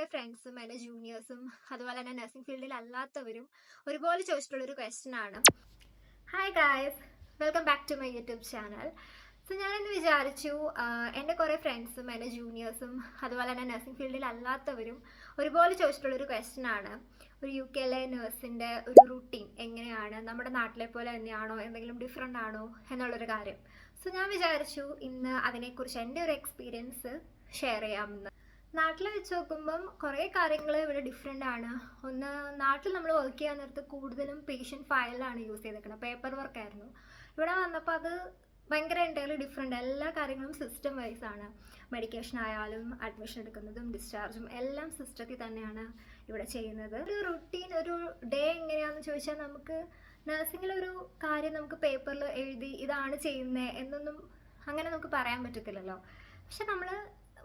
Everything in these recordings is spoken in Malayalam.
കുറെ ഫ്രണ്ട്സും എന്റെ ജൂനിയേഴ്സും അതുപോലെ തന്നെ നഴ്സിംഗ് ഫീൽഡിൽ അല്ലാത്തവരും ഒരുപോലെ ചോദിച്ചിട്ടുള്ള ഒരു ക്വസ്റ്റ്യൻ ആണ്. Hi guys welcome back to my YouTube channel so ഞാനിന്ന് വിചാരിച്ചു എന്റെ കുറേ ഫ്രണ്ട്സും എന്റെ ജൂനിയേഴ്സും അതുപോലെ തന്നെ നഴ്സിംഗ് ഫീൽഡിൽ അല്ലാത്തവരും ഒരുപോലെ ചോദിച്ചിട്ടുള്ള ഒരു ക്വസ്റ്റ്യൻ ആണ്. ഒരു യു കെയിലെ നഴ്സിന്റെ ഒരു റുട്ടീൻ എങ്ങനെയാണ്? നമ്മുടെ നാട്ടിലെ പോലെ തന്നെയാണോ? എന്തെങ്കിലും ഡിഫറെന്റ് ആണോ? എന്നുള്ളൊരു കാര്യം. സോ ഞാൻ വിചാരിച്ചു ഇന്ന് അതിനെക്കുറിച്ച് എന്റെ ഒരു എക്സ്പീരിയൻസ് ഷെയർ ചെയ്യാമെന്ന് നാട്ടിൽ വെച്ച് നോക്കുമ്പം കുറേ കാര്യങ്ങൾ ഇവിടെ ഡിഫറെന്റ് ആണ്. ഒന്ന് നാട്ടിൽ നമ്മൾ വർക്ക് ചെയ്യാൻ നേരത്ത് കൂടുതലും പേഷ്യന്റ് ഫയലാണ് യൂസ് ചെയ്തേക്കുന്നത് പേപ്പർ വർക്ക് ആയിരുന്നു. ഇവിടെ വന്നപ്പോൾ അത് ഭയങ്കര എന്റയർലി ഡിഫറെന്റ് എല്ലാ കാര്യങ്ങളും സിസ്റ്റം വൈസ് ആണ്. മെഡിക്കേഷൻ ആയാലും അഡ്മിഷൻ എടുക്കുന്നതും ഡിസ്ചാർജും എല്ലാം സിസ്റ്റത്തിൽ തന്നെയാണ് ഇവിടെ ചെയ്യുന്നത്. ഒരു റുട്ടീൻ ഒരു ഡേ എങ്ങനെയാണെന്ന് ചോദിച്ചാൽ നമുക്ക് നഴ്സിങ്ങിലൊരു കാര്യം നമുക്ക് പേപ്പറിൽ എഴുതി ഇതാണ് ചെയ്യുന്നത് എന്നൊന്നും അങ്ങനെ നമുക്ക് പറയാൻ പറ്റത്തില്ലല്ലോ. പക്ഷെ നമ്മൾ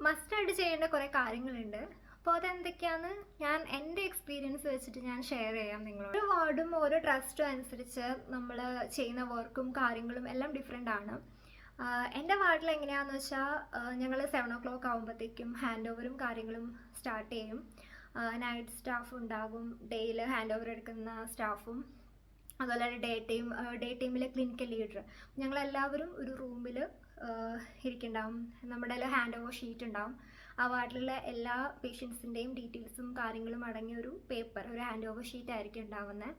മസ്റ്റായിട്ട് ചെയ്യേണ്ട കുറേ കാര്യങ്ങളുണ്ട്. അപ്പോൾ അതെന്തൊക്കെയാന്ന് ഞാൻ എന്റെ എക്സ്പീരിയൻസ് വെച്ചിട്ട് ഞാൻ ഷെയർ ചെയ്യാം നിങ്ങളോട്. ഓരോ വാർഡും ഓരോ ട്രസ്റ്റും അനുസരിച്ച് നമ്മൾ ചെയ്യുന്ന വർക്കും കാര്യങ്ങളും എല്ലാം ഡിഫറെന്റ് ആണ്. എന്റെ വാർഡിൽ എങ്ങനെയാണെന്ന് വെച്ചാൽ ഞങ്ങൾ സെവൻ ഒ ക്ലോക്ക് ആകുമ്പോഴത്തേക്കും ഹാൻഡ് ഓവറും കാര്യങ്ങളും സ്റ്റാർട്ട് ചെയ്യും. നൈറ്റ് സ്റ്റാഫ് ഉണ്ടാകും ഡേയിൽ ഹാൻഡ് ഓവർ എടുക്കുന്ന സ്റ്റാഫും അതുപോലെ ഡേ ടീം ഡേ ടീമിലെ ക്ലിനിക്കൽ ലീഡർ ഞങ്ങളെല്ലാവരും ഒരു റൂമിൽ ഇരിക്കുന്നുണ്ടാവും നമ്മുടെ ഹാൻഡ് ഓവർ ഷീറ്റ് ഉണ്ടാവും. ആ വാർഡിലുള്ള എല്ലാ പേഷ്യൻസിന്റെയും ഡീറ്റെയിൽസും കാര്യങ്ങളും അടങ്ങിയ ഒരു പേപ്പർ ഒരു ഹാൻഡ് ഓവർ ഷീറ്റ് ആയിരിക്കും ഉണ്ടാവുന്നത്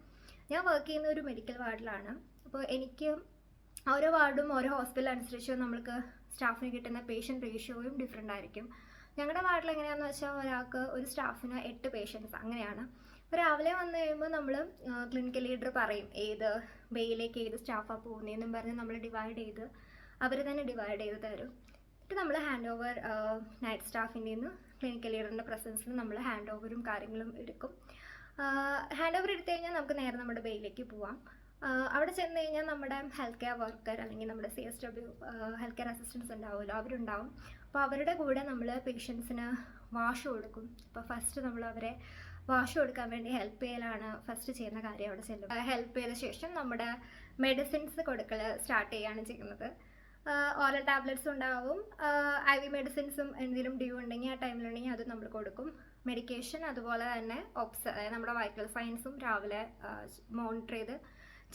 ഞാൻ വർക്ക് ചെയ്യുന്ന ഒരു മെഡിക്കൽ വാർഡിലാണ്. അപ്പോൾ എനിക്ക് ഓരോ വാർഡും ഓരോ ഹോസ്പിറ്റൽ അനുസരിച്ച് നമ്മൾക്ക് സ്റ്റാഫിന് കിട്ടുന്ന പേഷ്യന്റ് റേഷ്യോയും ഡിഫറെന്റ് ആയിരിക്കും. ഞങ്ങളുടെ വാർഡിൽ എങ്ങനെയാണെന്ന് വെച്ചാൽ ഒരാൾക്ക് ഒരു സ്റ്റാഫിന് എട്ട് പേഷ്യൻസ് അങ്ങനെയാണ്. അപ്പോൾ രാവിലെ വന്നു കഴിയുമ്പോൾ നമ്മൾ ക്ലിനിക്കൽ ലീഡർ പറയും ഏത് ബേയിലേക്ക് ഏത് സ്റ്റാഫാണ് പോകുന്നതെന്നും പറഞ്ഞ് നമ്മൾ ഡിവൈഡ് ചെയ്ത് അവർ തന്നെ ഡിവൈഡ് ചെയ്ത് തരും. എന്നിട്ട് നമ്മൾ ഹാൻഡ് ഓവർ നൈറ്റ് സ്റ്റാഫിന്റെ നിന്ന് ക്ലിനിക്കൽ ലീഡറിന്റെ പ്രസൻസിൽ നമ്മൾ ഹാൻഡ് ഓവറും കാര്യങ്ങളും എടുക്കും. ഹാൻഡ് ഓവർ എടുത്തു കഴിഞ്ഞാൽ നമുക്ക് നേരെ നമ്മുടെ ബെയിലേക്ക് പോവാം. അവിടെ ചെന്ന് കഴിഞ്ഞാൽ നമ്മുടെ ഹെൽത്ത് കെയർ വർക്കർ അല്ലെങ്കിൽ നമ്മുടെ C S W health care assistants ഉണ്ടാവുമല്ലോ അവരുണ്ടാവും. അപ്പോൾ അവരുടെ കൂടെ നമ്മൾ പേഷ്യൻസിന് വാഷ് കൊടുക്കും. അപ്പോൾ ഫസ്റ്റ് നമ്മൾ അവരെ വാഷ് കൊടുക്കാൻ വേണ്ടി ഹെൽപ്പ് ചെയ്യലാണ് ഫസ്റ്റ് ചെയ്യുന്ന കാര്യം അവിടെ ചെല്ലും ഹെൽപ്പ് ചെയ്ത ശേഷം നമ്മുടെ മെഡിസിൻസ് കൊടുക്കൽ സ്റ്റാർട്ട് ചെയ്യുകയാണ് ചെയ്യുന്നത്. ഓറൽ ടാബ്ലറ്റ്സ് ഉണ്ടാവും. ഐ വി മെഡിസിൻസും എന്തെങ്കിലും ഡ്യൂ ഉണ്ടെങ്കിൽ ആ ടൈമിലുണ്ടെങ്കിൽ അത് നമ്മൾ കൊടുക്കും. മെഡിക്കേഷൻ അതുപോലെ തന്നെ ഓപ്സ് അതായത് നമ്മുടെ വൈറ്റൽ സയൻസും രാവിലെ മോണിറ്റർ ചെയ്ത്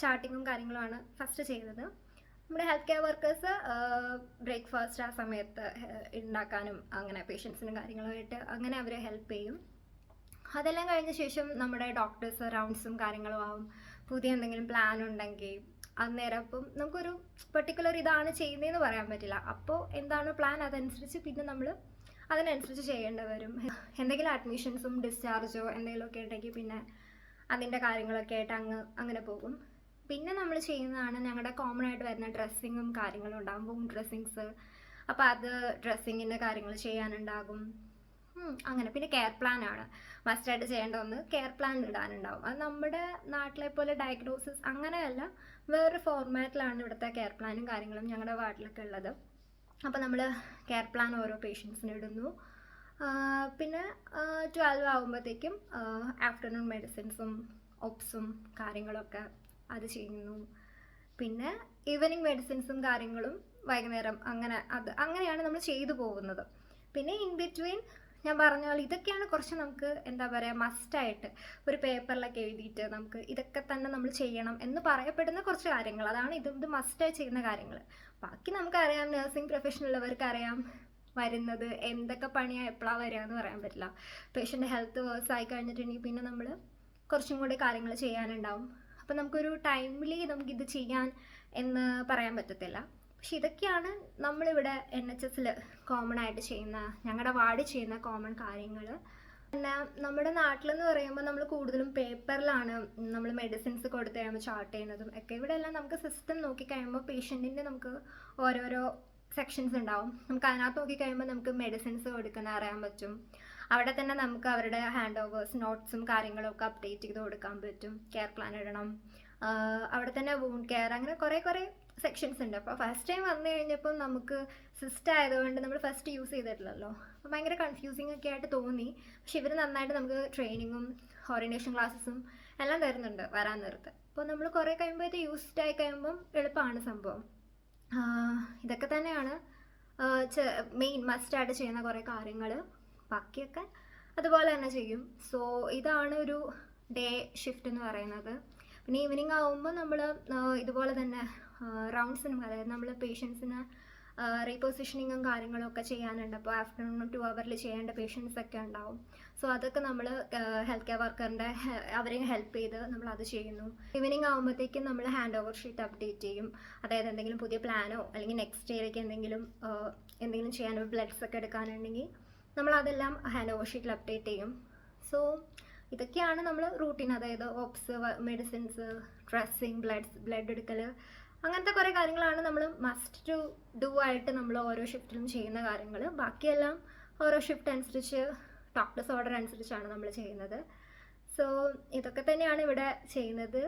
ചാർട്ടിങ്ങും കാര്യങ്ങളുമാണ് ഫസ്റ്റ് ചെയ്യുന്നത്. നമ്മുടെ ഹെൽത്ത് കെയർ വർക്കേഴ്സ് ബ്രേക്ക്ഫാസ്റ്റ് ആ സമയത്ത് ഉണ്ടാക്കാനും അങ്ങനെ പേഷ്യൻസിനും കാര്യങ്ങളുമായിട്ട് അങ്ങനെ അവരെ ഹെൽപ്പ് ചെയ്യും. അതെല്ലാം കഴിഞ്ഞ ശേഷം നമ്മുടെ ഡോക്ടേഴ്സ് റൗണ്ട്സും കാര്യങ്ങളും ആവും. പുതിയ എന്തെങ്കിലും പ്ലാൻ ഉണ്ടെങ്കിൽ അന്നേരം അപ്പം നമുക്കൊരു പെർട്ടിക്കുലർ ഇതാണ് ചെയ്യുന്നതെന്ന് പറയാൻ പറ്റില്ല. അപ്പോൾ എന്താണ് പ്ലാൻ അതനുസരിച്ച് പിന്നെ നമ്മൾ അതിനനുസരിച്ച് ചെയ്യേണ്ടി വരും. എന്തെങ്കിലും അഡ്മിഷൻസും ഡിസ്ചാർജോ എന്തെങ്കിലുമൊക്കെ ഉണ്ടെങ്കിൽ പിന്നെ അതിന്റെ കാര്യങ്ങളൊക്കെ ആയിട്ട് അങ്ങ് അങ്ങനെ പോകും. പിന്നെ നമ്മൾ ചെയ്യുന്നതാണ് ഞങ്ങളുടെ കോമൺ ആയിട്ട് വരുന്ന ഡ്രസ്സിങ്ങും കാര്യങ്ങളും ഉണ്ടാകും വൂൺ ഡ്രസ്സിങ്സ് അപ്പോൾ അത് ഡ്രസ്സിങ്ങിന്റെ കാര്യങ്ങൾ ചെയ്യാനുണ്ടാകും. അങ്ങനെ. പിന്നെ കെയർ പ്ലാൻ ആണ്. മസ്റ്റായിട്ട് ചെയ്യേണ്ട ഒന്ന് കെയർ പ്ലാൻ ഇടാനുണ്ടാവും. അത് നമ്മുടെ നാട്ടിലെ പോലെ ഡയഗ്നോസിസ് അങ്ങനെയല്ല. വേറൊരു ഫോർമാറ്റിലാണ് ഇവിടുത്തെ കെയർ പ്ലാനും കാര്യങ്ങളും ഞങ്ങളുടെ വാർഡിലൊക്കെ ഉള്ളത് അപ്പോൾ നമ്മൾ കെയർ പ്ലാൻ ഓരോ പേഷ്യൻസിന് ഇടുന്നു. പിന്നെ ട്വൽവ് ആകുമ്പോഴത്തേക്കും ആഫ്റ്റർനൂൺ മെഡിസിൻസും ഒപ്സും കാര്യങ്ങളൊക്കെ അത് ചെയ്യുന്നു. പിന്നെ ഈവനിങ് മെഡിസിൻസും കാര്യങ്ങളും വൈകുന്നേരം അങ്ങനെ അത് അങ്ങനെയാണ് നമ്മൾ ചെയ്തു പോകുന്നത്. പിന്നെ ഇൻ ബിറ്റ്വീൻ ഞാൻ പറഞ്ഞ പോലെ ഇതൊക്കെയാണ് കുറച്ച് നമുക്ക് എന്താ പറയുക മസ്റ്റായിട്ട് ഒരു പേപ്പറിലൊക്കെ എഴുതിയിട്ട് നമുക്ക് ഇതൊക്കെ തന്നെ നമ്മൾ ചെയ്യണം എന്ന് പറയപ്പെടുന്ന കുറച്ച് കാര്യങ്ങൾ. അതാണ് ഇത് ഇത് മസ്റ്റായി ചെയ്യുന്ന കാര്യങ്ങൾ. ബാക്കി നമുക്കറിയാം നഴ്സിംഗ് പ്രൊഫഷൻ ഉള്ളവർക്ക് അറിയാം വരുന്നത് എന്തൊക്കെ പണിയാണ് എപ്പോഴാണ് വരിക എന്ന് പറയാൻ പറ്റില്ല. പേഷ്യന്റെ ഹെൽത്ത് വേഴ്സ് ആയി കഴിഞ്ഞിട്ടുണ്ടെങ്കിൽ പിന്നെ നമ്മൾ കുറച്ചും കൂടി കാര്യങ്ങൾ ചെയ്യാനുണ്ടാവും. അപ്പം നമുക്കൊരു ടൈംലി നമുക്കിത് ചെയ്യാൻ എന്ന് പറയാൻ പറ്റത്തില്ല. പക്ഷെ ഇതൊക്കെയാണ് നമ്മളിവിടെ എൻ എച്ച് എസിൽ കോമൺ ആയിട്ട് ചെയ്യുന്ന ഞങ്ങളുടെ വാർഡിൽ ചെയ്യുന്ന കോമൺ കാര്യങ്ങൾ. പിന്നെ നമ്മുടെ നാട്ടിലെന്ന് പറയുമ്പോൾ നമ്മൾ കൂടുതലും പേപ്പറിലാണ് നമ്മൾ മെഡിസിൻസ് കൊടുത്ത് കഴിയുമ്പോൾ ചാർട്ട് ചെയ്യുന്നതും ഒക്കെ. ഇവിടെ എല്ലാം നമുക്ക് സിസ്റ്റം നോക്കി കഴിയുമ്പോൾ പേഷ്യന്റിന്റെ നമുക്ക് ഓരോരോ സെക്ഷൻസ് ഉണ്ടാവും. നമുക്ക് അതിനകത്ത് നോക്കിക്കഴിയുമ്പോൾ നമുക്ക് മെഡിസിൻസ് കൊടുക്കുന്ന അറിയാൻ പറ്റും. അവിടെ തന്നെ നമുക്ക് അവരുടെ ഹാൻഡ് ഓവേഴ്സ് നോട്ട്സും കാര്യങ്ങളും ഒക്കെ അപ്ഡേറ്റ് ചെയ്ത് കൊടുക്കാൻ പറ്റും. കെയർ പ്ലാൻ ഇടണം. അവിടെ തന്നെ വൂൺ കെയർ അങ്ങനെ കുറേ കുറേ സെക്ഷൻസ് ഉണ്ട്. അപ്പോൾ ഫസ്റ്റ് ടൈം വന്നു കഴിഞ്ഞപ്പോൾ നമുക്ക് സിസ്റ്റം ആയതുകൊണ്ട് നമ്മൾ ഫസ്റ്റ് യൂസ് ചെയ്തിട്ടില്ലല്ലോ. അപ്പോൾ ഭയങ്കര കൺഫ്യൂസിങ് ഒക്കെ ആയിട്ട് തോന്നി. പക്ഷെ ഇവർ നന്നായിട്ട് നമുക്ക് ട്രെയിനിങ്ങും ഓറിയന്റേഷൻ ക്ലാസ്സസും എല്ലാം തരുന്നുണ്ട് വരാൻ നേരത്ത്. അപ്പോൾ നമ്മൾ കുറേ കഴിയുമ്പോഴത്തെ യൂസ്ഡ് ആയി കഴിയുമ്പം എളുപ്പമാണ് സംഭവം. ഇതൊക്കെ തന്നെയാണ് മെയിൻ മസ്റ്റ് മസ്റ്റായിട്ട് ചെയ്യുന്ന കുറേ കാര്യങ്ങൾ ബാക്കിയൊക്കെ അതുപോലെ തന്നെ ചെയ്യും. സോ ഇതാണ് ഒരു ഡേ ഷിഫ്റ്റ് എന്ന് പറയുന്നത്. പിന്നെ ഈവനിങ് ആകുമ്പോൾ നമ്മൾ ഇതുപോലെ തന്നെ റൗണ്ട്സിനും അതായത് നമ്മൾ പേഷ്യൻസിന് റീപൊസിഷനിങ്ങും കാര്യങ്ങളും ഒക്കെ ചെയ്യാനുണ്ട്. അപ്പോൾ ആഫ്റ്റർനൂൺ ടു അവറിൽ ചെയ്യേണ്ട പേഷ്യൻസ് ഒക്കെ ഉണ്ടാവും. സോ അതൊക്കെ നമ്മൾ ഹെൽത്ത് കെയർ വർക്കറിന്റെ അവരെ ഹെൽപ്പ് ചെയ്ത് നമ്മൾ അത് ചെയ്യുന്നു. ഈവനിങ് ആകുമ്പോഴത്തേക്കും നമ്മൾ ഹാൻഡ് ഓവർ ഷീറ്റ് അപ്ഡേറ്റ് ചെയ്യും. അതായത് എന്തെങ്കിലും പുതിയ പ്ലാനോ അല്ലെങ്കിൽ നെക്സ്റ്റ് ഡേയിലേക്ക് എന്തെങ്കിലും എന്തെങ്കിലും ചെയ്യാനോ ബ്ലഡ്സ് ഒക്കെ എടുക്കാനുണ്ടെങ്കിൽ നമ്മൾ അതെല്ലാം ഹാൻഡ് ഓവർ ഷീറ്റിൽ അപ്ഡേറ്റ് ചെയ്യും. സോ ഇതൊക്കെയാണ് നമ്മൾ റൂട്ടീൻ അതായത് obs medicines dressing blood blood എടുക്കൽ അങ്ങനത്തെ കുറേ കാര്യങ്ങളാണ് നമ്മൾ മസ്റ്റ് ടു ഡു ആയിട്ട് നമ്മൾ ഓരോ ഷിഫ്റ്റിലും ചെയ്യുന്ന കാര്യങ്ങൾ ബാക്കിയെല്ലാം ഓരോ ഷിഫ്റ്റ് അനുസരിച്ച് ഡോക്ടേഴ്സ് ഓർഡർ അനുസരിച്ചാണ് നമ്മൾ ചെയ്യുന്നത്. സോ ഇതൊക്കെ തന്നെയാണ് ഇവിടെ ചെയ്യുന്നത്.